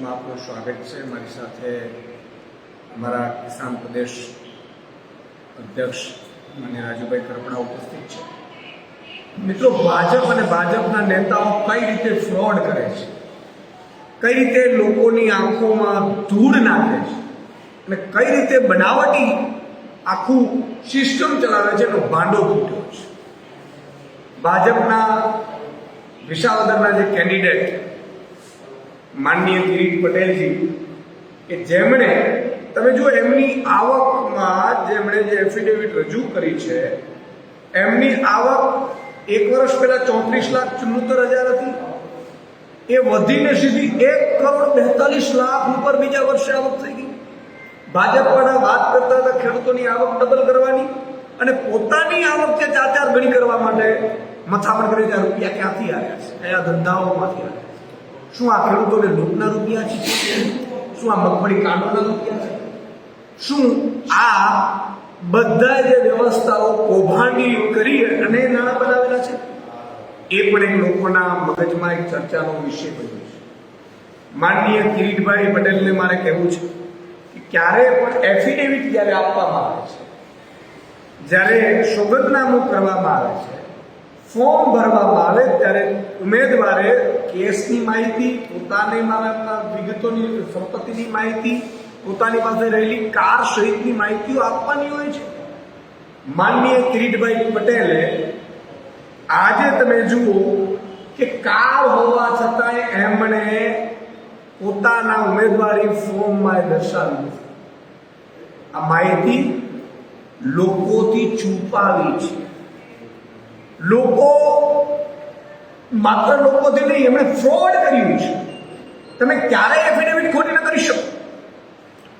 ન્યૂઝમાં આપનું સ્વાગત છે. મારી સાથે અમારા કિસાન પ્રદેશ અધ્યક્ષ માન્ય રાજુભાઈ કરપડા ઉપસ્થિત છે. મિત્રો, ભાજપ અને ભાજપના નેતાઓ કઈ રીતે ફ્રોડ કરે છે? કઈ રીતે લોકોની આંખોમાં ધૂળ નાખે છે? અને કઈ રીતે બનાવટી આખું સિસ્ટમ ચલાવે છે એનો ભાંડો ફૂટ્યો છે? ભાજપના વિશાવદરના જે કેન્ડિડેટ માનનીય કિરીટ પટેલજી, કે જેમણે, તમે જો એમની આવકમાં જેમણે જે એફિડેવિટ રજૂ કરી છે, એમની આવક એક વર્ષ પહેલા ચોત્રીસ લાખ ચુમ્મોતેર હજાર હતી. એ વધીને સીધી એક કરોડ બેતાલીસ લાખ ઉપર બીજા વર્ષે આવક થઈ ગઈ. ભાજપવાળા વાત કરતા હતા ખેડૂતોની આવક ડબલ કરવાની અને પોતાની આવક જે ચાર ચાર ગણી કરવા માટે મથામણ કરે આ રૂપિયા ક્યાંથી આવ્યા છે? કયા ધંધાઓમાંથી આવ્યા? શું આ ખેડૂતોને લૂંટના રૂપિયા છે? શું આ મગફળી કાંડોના રૂપિયા છે? શું આ બધા જે વ્યવસ્થાઓ કૌભાંડી કરી અને નાણાં બનાવેલા છે? એ પણ એક લોકોના મગજમાં એક ચર્ચાનો વિષય બન્યો છે. માનનીય કિરીટભાઈ પટેલને મારે કહેવું છે કે ક્યારે પણ એફિડેવિટ જ્યારે આપવામાં આવે છે, જ્યારે સોગંદનામું કરવામાં આવે છે ફોર્મ ભરવામાં આવે ત્યારે ઉમેદવારે કેસની માહિતી, પોતાની મારા વિગતોની, સંપત્તિની માહિતી, પોતાની પાસે રહેલી કાર સહિતની માહિતીઓ આપવાની હોય છે. માનનીય કિરીટભાઈ પટેલે આજે તમે જુઓ કે કાર હોવા છતાંય એમણે પોતાના ઉમેદવારી ફોર્મમાં દર્શાવ્યું આ માહિતી લોકોથી છુપાવી છે. લોકો માત્ર લોકોથી નહીં એમણે ફ્રોડ કર્યું છે. તમે ક્યારેય એફિડેવિટ ખોટી ન કરી શકો.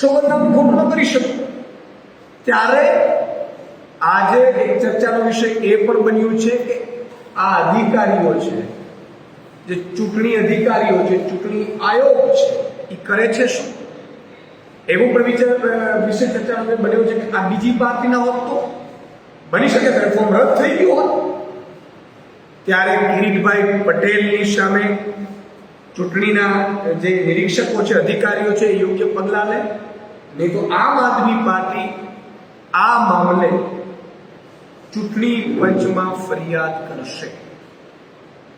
સોગંદનામું ખોટું ન કરી શકો. ત્યારે આજે એક ચર્ચાનો વિષય એ પણ બન્યું છે કે આ અધિકારીઓ છે, જે ચૂંટણી અધિકારીઓ છે, ચૂંટણી આયોગ છે એ કરે છે શું? એવું પણ વિચાર વિશે ચર્ચાનો બન્યો છે કે આ બીજી પાર્ટીના હોત તો બની શકે પ્લેટફોર્મ રદ થઈ ગયું હોત. ત્યારે કિરીટભાઈ પટેલની સામે ચૂંટણીના જે નિરીક્ષકો છે, અધિકારીઓ છે યોગ્ય પગલાં લે. નહીં તો આમ આદમી પાર્ટી આ મામલે ચૂંટણી પંચમાં ફરિયાદ કરશે.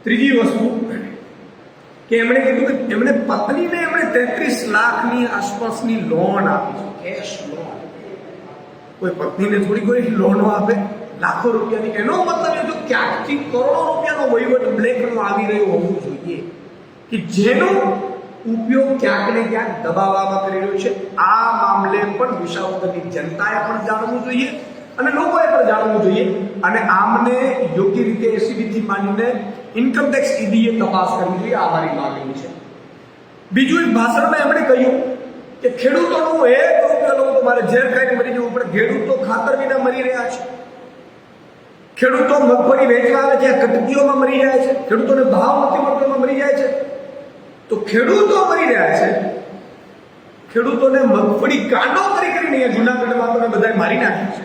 ત્રીજી વસ્તુ કે એમણે કીધું કે એમણે પત્નીને એમણે તેત્રીસ લાખની આસપાસની લોન આપી છે. કેશ લોન કોઈ પત્નીને થોડી કોઈ લોનો આપે? લાખો રૂપિયાની એનો મતલબ એ તો ક્યાંકથી કરોડો રૂપિયાનો વહીવટ બ્લેકનો આવી રહ્યો હોવું જોઈએ કે જેનો ઉપયોગ ક્યાંક ને ક્યાંક દબાવવામાં કરી રહ્યો છે. આ મામલે પણ વિસાવદરની જનતાએ પણ જાણવું જોઈએ અને લોકોએ પણ જાણવું જોઈએ. અને આમને યોગ્ય રીતે એસીબીથી માંડીને ઇન્કમ ટેક્સ ઈડીએ તપાસ કરવી જોઈએ, આ મારી માગણી છે. બીજું એક ભાષણમાં એમણે કહ્યું કે ખેડૂતોનું એક રૂપિયા લોકો મારે ઝેર ખાઈને મરી જવું પણ ખેડૂતો ખાતર વિના મરી રહ્યા છે. ખેડૂતો મગફળી વેચવા આવે છે, કટકીઓમાં મરી જાય છે, ખેડૂતોને ભાવ નથી મળતો એમાં મરી જાય છે. તો ખેડૂતો મરી રહ્યા છે. ખેડૂતોને મગફળી કાંડો કરી કરીને જુનાગઢમાં તમે બધાએ મારી નાખ્યું છે.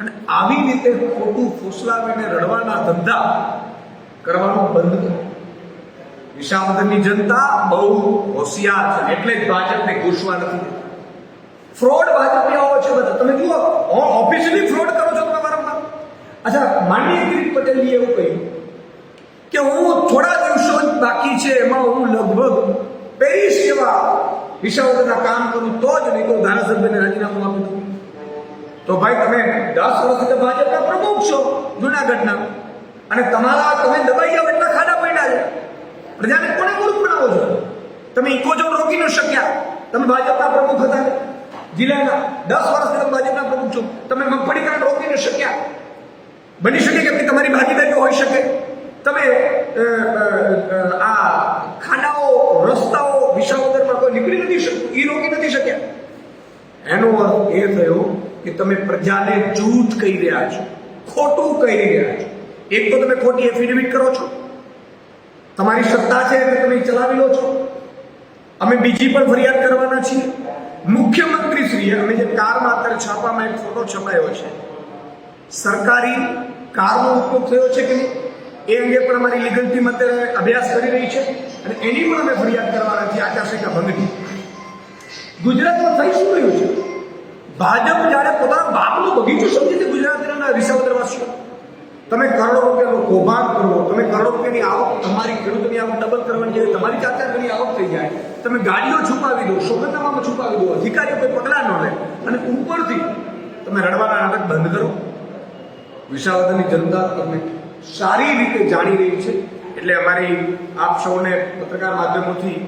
અને આવી રીતે ખોટું ફોસલાવીને રડવાના ધંધા કરવાનો બંધ કરો. વિસાવદરની જનતા બહુ હોશિયાર છે, એટલે જ ભાજપને ઘૂસવા નથી ફ્રોડ ભાજપની આવો છે બધા. તમે જુઓ ઓફિશિયલી ફ્રોડ કરો છો તમે. અચ્છા, માનનીય કિરીટ પટેલજીએ એવું કહ્યું કે હું થોડા દિવસો જ બાકી છે, એમાં હું લગભગ પેરિસ જેવા વિસાવદરના કામ કરું તો જ નહીં તો ધારાસભ્યને રાજીનામું આપી દઉં તો ભાઈ, તમે દસ વર્ષથી ભાજપના પ્રમુખ છો જુનાગઢના. અને તમારા તમે દબાઈ જાઓ એટલા ખાડા પડ્યા છે. પ્રજાને કોને મૂર્ખ બનાવો છો? તમે ઇકોઝોન રોકી ન શક્યા. તમે ભાજપના પ્રમુખ હતા. જિલ્લાના દસ વર્ષથી તમે ભાજપના પ્રમુખ છો. તમે મગફળી કાંડ રોકી ન શક્યા. બની શકે કે તમારી ભાગીદારી હોઈ શકે? તમે આ ખાડાઓ રસ્તાઓ, વિસાવદરમાં કોઈ નીકળી નથી શકતું એ રોકી નથી શક્યા? એનો અર્થ એ થયો કે તમે પ્રજાને જૂઠ કહી રહ્યા છો, ખોટું કહી રહ્યા છો. એક તો તમે ખોટી એફિડેવિટ કરો છો. તમારી સત્તા છે એટલે તમે ચલાવી લો છો. અમે બીજી પણ ફરિયાદ કરવાના છીએ. મુખ્યમંત્રી શ્રીએ અમે જે કાર માત્ર છાપામાં એક ફોટો છપાયો છે, સરકારી કારનો ઉપયોગ થયો છે કે નહીં? એ અંગે પણ અમારી લીગલ ટીમ અત્યારે અભ્યાસ કરી રહી છે અને એની પણ અમે ફરિયાદ કરવાના છીએ આચારસંહિતા ગુજરાતમાં થઈ શું રહ્યું છે? ભાજપ જ્યારે પોતાના બાપનું બગીચું સમજે છે ગુજરાતના વિસાવદરવાસીઓ. તમે કરોડો રૂપિયાનો કૌભાંડ કરો, તમે કરોડો રૂપિયાની આવક, તમારી ખેડૂતોની આવક ડબલ કરવાની જાય તમારી ચાર ચાર ગણી આવક થઈ જાય. તમે ગાડીઓ છુપાવી દો, સોગંદનામામાં છુપાવી દો, અધિકારીઓ કોઈ પગલાં ન લે. અને ઉપરથી તમે રડવાના નાટક બંધ કરો. વિસાવદરની જનતા તમને સારી રીતે જાણી રહી છે. એટલે અમારી આપ સૌને પત્રકાર માધ્યમોથી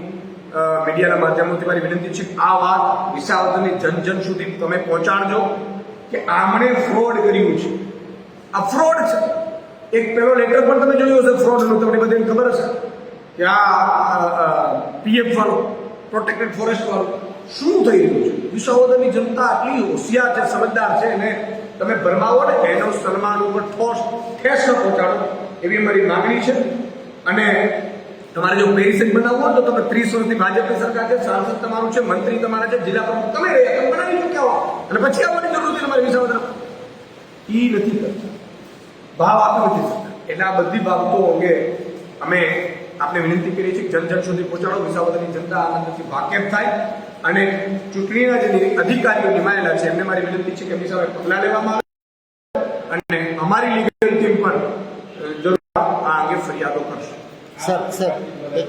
મીડિયાના માધ્યમોથી મારી વિનંતી છે, આ વાત વિસાવદરની જન જન સુધી તમે પહોંચાડજો કે આમણે ફ્રોડ કર્યું છે. આ ફ્રોડ છે. એક પેલો લેટર પણ તમે જોયો હશે ફ્રોડનો તમને બધાને ખબર હશે કે આ પીએફ વાળો પ્રોટેક્ટેડ ફોરેસ્ટ વાળો શું થઈ રહ્યું છે? વિસાવદરની જનતા આટલી હોશિયાર છે, સમજદાર છે અને તમે ભરમાવો ને, એનો સન્માન ઉપર ઠોસ, ઠેસ પહોંચાડો, એવી અમારી માગણી છે. અને તમારે જો પેરિસન બનાવવું હોય તો તમે ત્રીસ વર્ષથી ભાજપની સરકાર છે, સાંસદ તમારું છે, મંત્રી તમારા છે, જિલ્લા પ્રમુખ તમે રહ્યા, તમે બનાવી ચૂક્યા હો અને પછી આવવાની જરૂર નથી તમારી વિસાવદર. એ નથી કરતા. ભાવ આપી નથી શકતા. એટલે આ બધી બાબતો અંગે અમે આપને વિનંતી કરીએ છીએ જન જન સુધી પહોંચાડો. વિસાવદરની જનતા આનંદથી વાકેફ થાય અને ચૂંટણીના જે અધિકારીઓ નિમાયેલા છે એમને મારી વિનંતી છે કે એમની સામે પગલાં લેવામાં આવે અને અમારી લીગલ ટીમ પણ જરૂર આ અંગે ફરિયાદો કરશે. Sir sir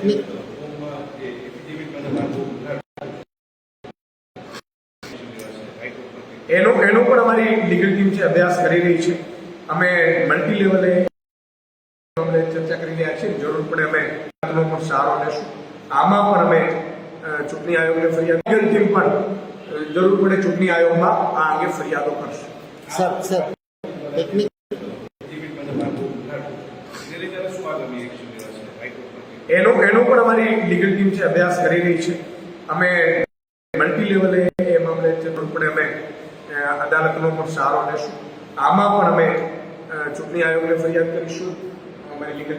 minute. એનો એનો પણ અમારી લીગલ ટીમ છે અભ્યાસ કરી રહી છે. અમે મલ્ટી લેવલે ચર્ચા કરી રહ્યા છીએ. જરૂર પડે અમે સારો લેશું આમાં પણ અમે ચૂંટણી આયોગને ફરિયાદ ટીમ પણ જરૂર પડે ચૂંટણી આયોગમાં આ અંગે ફરિયાદો કરશે. સર સર એક એનો એનો પણ અમારી લીગલ ટીમ છે અભ્યાસ કરી રહી છે. અમે મલ્ટી લેવલે એ મામલે જરૂર પડે અમે અદાલતનો પણ સારો લેશું આમાં પણ અમે ચૂંટણી આયોગને ફરિયાદ કરીશું. અમારી લીગલ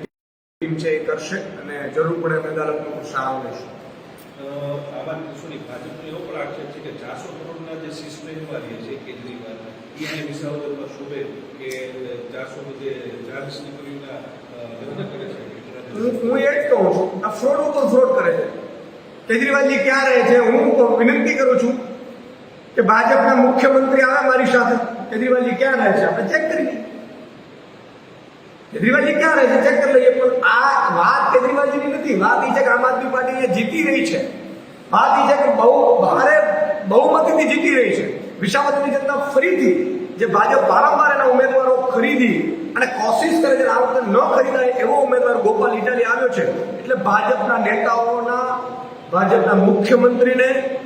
ટીમ છે એ કરશે અને જરૂર પડે અમે અદાલતનો લેશું અ, આમાં સોરી ભાજપનો એવો પણ આક્ષેપ છે કે ચારસો કરોડના જે સિસ્ટમવાળી છે કેજરીવાલ એ અહીં વિસાવદરમાં શોભે કે ચારસો જે ચાર્જ નીકળીના લગ્ન કરે છે હું હું એ જ કહું છું આ ફ્રોડ ઉપર ફ્રોડ કરે છે. કેજરીવાલજી ક્યાં રહે છે? હું વિનંતી કરું છું કે ભાજપના મુખ્યમંત્રી આવે મારી સાથે. કેજરીવાલજી ક્યાં રહે છે? આપણે ચેક કરી લઈએ. કેજરીવાલજી ક્યાં રહે છે? ચેક કરી લઈએ. પણ આ વાત કેજરીવાલજીની નથી. વાત એ છે કે આમ આદમી પાર્ટી એ જીતી રહી છે. વાત એ છે કે બહુ ભારે બહુમતીથી જીતી રહી છે. વિસાવદરની જનતા ફરીથી જે ભાજપ વારંવાર એના ઉમેદવારો ખરીદી અને કોશિશ કરે છે આ વખતે ન ખરીદાય એવો ઉમેદવાર ગોપાલ ઇટાલી આવ્યો છે. એટલે ભાજપના નેતાઓના, ભાજપના મુખ્યમંત્રીને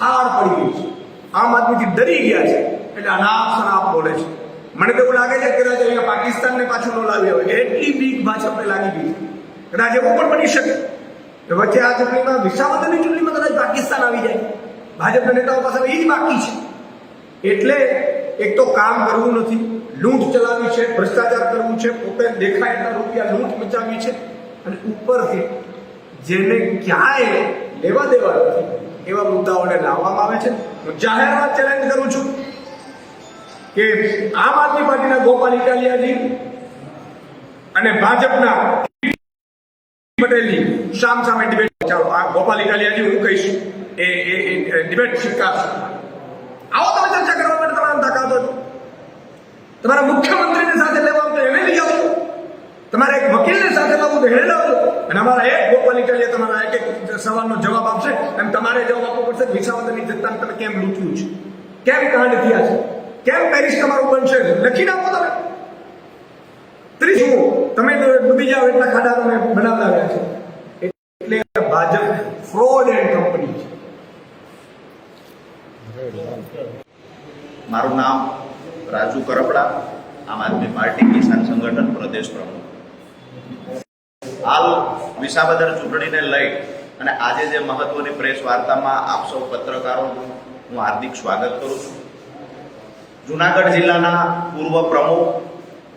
હાર પડી ગઈ છે. આમ આદમીથી ડરી ગયા છે. એટલે અનાપ શનાપ બોલે છે. મને તો એવું લાગે છે કદાચ અહીંયા પાકિસ્તાનને પાછું ન લાવી આવે. એટલી બીક ભાજપને લાગી ગઈ. કદાચ એવું પણ બની શકે. કે વચ્ચે આ ચૂંટણીમાં વિસાવદરની ચૂંટણીમાં કદાચ પાકિસ્તાન આવી જાય. ભાજપના નેતાઓ પાસે એ જ બાકી છે. એટલે એક તો કામ કરવું નથી. લૂંટ ચલાવી છે, ભ્રષ્ટાચાર કરવું છે, પોતે દેખાય એટલા રૂપિયા લૂંટ મચાવી છે. અને ઉપરથી જેને ક્યાંય લેવા દેવા નથી, એવા મુદ્દાઓને લાવવામાં આવે છે. હું જાહેરમાં ચેલેન્જ કરું છું. કે આમ આદમી પાર્ટીના ગોપાલ ઇટાલિયાજી અને ભાજપના પટેલની સામ સામે ડિબેટ ચાલો, આ ગોપાલ ઇટાલિયાજી, હું કહીશ, એ એ ડિબેટ સ્વીકારશે. આવો તમે ચર્ચા કરવા માટે તમારા તાકાતો છો. તમારા મુખ્યમંત્રીને સાથે લેવા તો એને લઈ આવજો તમારે એક વકીલને સાથે લાવવું તો એને લાવજો અને અમારા એક ગોપાલ ઇટાલિયા તમારા એક એક સવાલનો જવાબ આપશે અને તમારે જવાબ આપવો પડશે વિસાવદરની જનતાને તમે કેમ લૂંટ્યું છે? કેમ કાંડ થયા છે? કેમ પેરિસ તમારું બનશે લખી નાખો તમે. ત્રીસ તમે ડૂબી જાઓ, એટલા ખાડા તમે બનાવડાવ્યા છો. એટલે ભાજપ ફ્રોડ એન્ડ કંપની છે. મારું નામ રાજુ કરપડા, આમ આદમી પાર્ટી કિસાન સંગઠન પ્રદેશ પ્રમુખ. હાલ વિસાવદર ચૂંટણીને લઈ અને આજે જે મહત્વની પ્રેસ વાર્તામાં આપ સૌ પત્રકારોનું હું હાર્દિક સ્વાગત કરું છું. જુનાગઢ જિલ્લાના પૂર્વ પ્રમુખ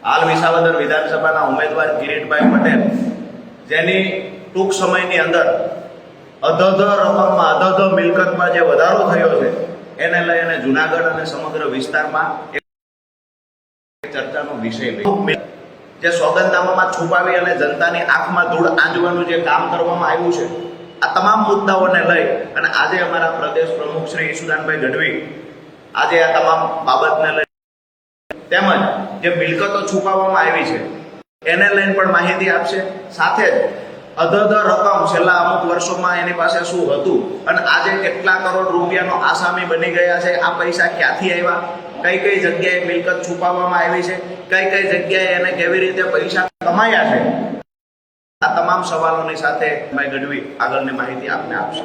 હાલ વિસાવદર વિધાનસભાના ઉમેદવાર કિરીટભાઈ પટેલ, જેની ટૂંક સમયની અંદર અધધ રકમમાં અધધ મિલકતમાં જે વધારો થયો છે, એને લઈ અને જુનાગઢ અને સમગ્ર વિસ્તારમાં ચર્ચાનો વિષય જે સોગંદનામામાં છુપાવી અને જનતાની આંખમાં ધૂળ આંજવાનું જે કામ કરવામાં આવ્યું છે, આ તમામ મુદ્દાઓને લઈ અને આજે અમારા પ્રદેશ પ્રમુખ શ્રી ઈશુદાનભાઈ ગઢવી આજે આ તમામ બાબતને લઈ તેમજ જે મિલકતો છુપાવવામાં આવી છે, એને લઈને પણ માહિતી આપશે. સાથે જ અધધ રકમ છેલ્લા અમુક વર્ષોમાં એની પાસે શું હતું અને આજે કેટલા કરોડ રૂપિયાનો આસામી બની ગયા છે, આ પૈસા ક્યાંથી આવ્યા? કઈ કઈ જગ્યાએ મિલકત છુપાવવામાં આવી છે? કઈ કઈ જગ્યાએ એને કેવી રીતે પૈસા કમાયા છે? આ તમામ સવાલોની સાથે મેં ગઢવી આગળની માહિતી આપને આપશે.